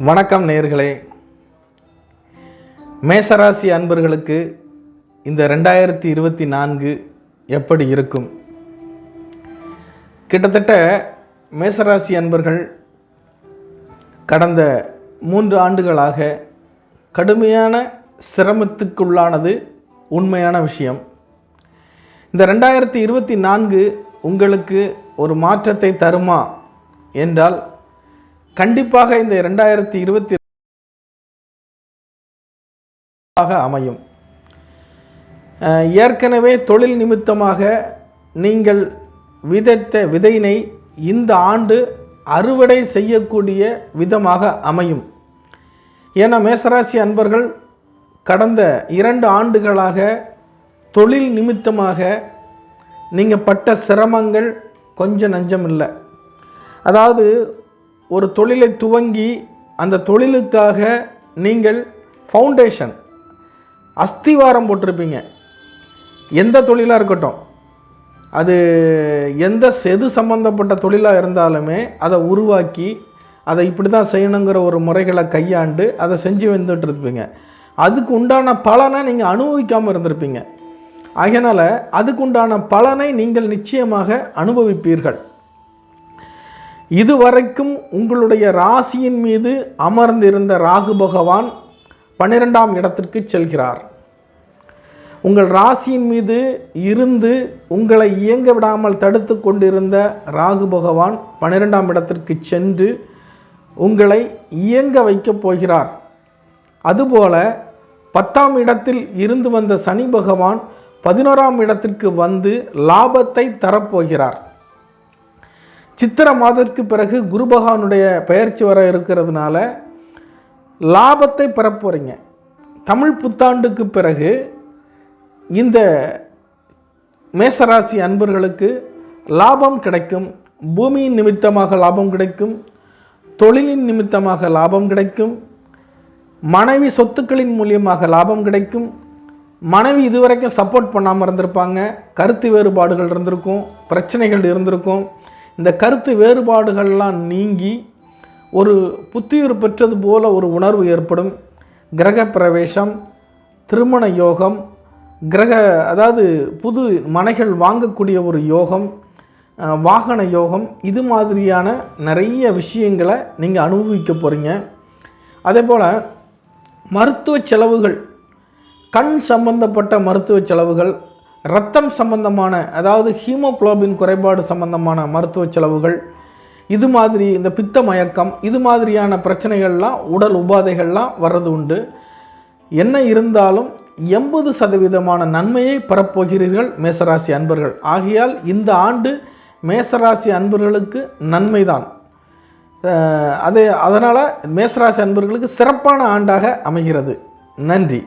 வணக்கம் நேர்களே மேசராசி அன்பர்களுக்கு இந்த ரெண்டாயிரத்தி இருபத்தி நான்கு எப்படி இருக்கும்? கிட்டத்தட்ட மேசராசி அன்பர்கள் கடந்த மூன்று ஆண்டுகளாக கடுமையான சிரமத்துக்குள்ளானது உண்மையான விஷயம். இந்த ரெண்டாயிரத்தி இருபத்தி நான்கு உங்களுக்கு ஒரு மாற்றத்தை தருமா? என்றால் கண்டிப்பாக இந்த ரெண்டாயிரத்தி இருபத்தி அமையும். ஏற்கனவே தொழில் நிமித்தமாக நீங்கள் விதைத்த விதையினை இந்த ஆண்டு அறுவடை செய்யக்கூடிய விதமாக அமையும். ஏன்னா மேசராசி அன்பர்கள் கடந்த இரண்டு ஆண்டுகளாக தொழில் நிமித்தமாக நீங்கள் பட்ட சிரமங்கள் கொஞ்சம் நஞ்சம் இல்லை அதாவது ஒரு தொழிலை துவங்கி அந்த தொழிலுக்காக நீங்கள் ஃபவுண்டேஷன் அஸ்திவாரம் போட்டிருப்பீங்க. எந்த தொழிலாக இருக்கட்டும் அது எந்த செது சம்பந்தப்பட்ட தொழிலாக இருந்தாலுமே அதை உருவாக்கி அதை இப்படி தான் செய்யணுங்கிற ஒரு முறைகளை கையாண்டு அதை செஞ்சு வந்துட்டு இருப்பீங்க. அதுக்கு உண்டான பலனை நீங்கள் அனுபவிக்காமல் இருந்திருப்பீங்க. அதனால் அதுக்கு உண்டான பலனை நீங்கள் நிச்சயமாக அனுபவிப்பீர்கள். இதுவரைக்கும் உங்களுடைய ராசியின் மீது அமர்ந்திருந்த ராகு பகவான் பன்னிரெண்டாம் இடத்திற்கு செல்கிறார். உங்கள் ராசியின் மீது இருந்து உங்களை இயங்க விடாமல் தடுத்து கொண்டிருந்த ராகு பகவான் பன்னிரெண்டாம் இடத்திற்கு சென்று உங்களை இயங்க வைக்கப் போகிறார். அதுபோல பத்தாம் இடத்தில் இருந்து வந்த சனி பகவான் பதினோராம் இடத்திற்கு வந்து லாபத்தை தரப்போகிறார். சித்திர மாதத்திற்கு பிறகு குரு பகவானுடைய பெயர்ச்சி வர இருக்கிறதுனால லாபத்தை பெறப் தமிழ் புத்தாண்டுக்கு பிறகு இந்த மேசராசி அன்பர்களுக்கு லாபம் கிடைக்கும். பூமியின் நிமித்தமாக லாபம் கிடைக்கும். தொழிலின் நிமித்தமாக லாபம் கிடைக்கும். மனைவி சொத்துக்களின் மூலியமாக லாபம் கிடைக்கும். மனைவி இதுவரைக்கும் சப்போர்ட் பண்ணாமல் இருந்திருப்பாங்க. கருத்து வேறுபாடுகள் இருந்திருக்கும். பிரச்சனைகள் இருந்திருக்கும். இந்த கருத்து வேறுபாடுகள்லாம் நீங்கி ஒரு புத்துயிர் பெற்றது போல ஒரு உணர்வு ஏற்படும். கிரக பிரவேசம் திருமண யோகம் கிரக அதாவது புது மனைகள் வாங்கக்கூடிய ஒரு யோகம் வாகன யோகம் இது மாதிரியான நிறைய விஷயங்களை நீங்கள் அனுபவிக்க போகிறீங்க அதே போல் மருத்துவ செலவுகள் கண் சம்பந்தப்பட்ட மருத்துவ செலவுகள் இரத்தம் சம்பந்தமான அதாவது ஹீமோகுளோபின் குறைபாடு சம்பந்தமான மருத்துவ செலவுகள் இது மாதிரி இந்த பித்த மயக்கம் இது மாதிரியான பிரச்சனைகள்லாம் உடல் உபாதைகள்லாம் வர்றது உண்டு. என்ன இருந்தாலும் எண்பது சதவீதமான நன்மையை பெறப்போகிறீர்கள் மேசராசி அன்பர்கள். ஆகையால் இந்த ஆண்டு மேசராசி அன்பர்களுக்கு நன்மைதான். அதே அதனால் மேசராசி அன்பர்களுக்கு சிறப்பான ஆண்டாக அமைகிறது. நன்றி.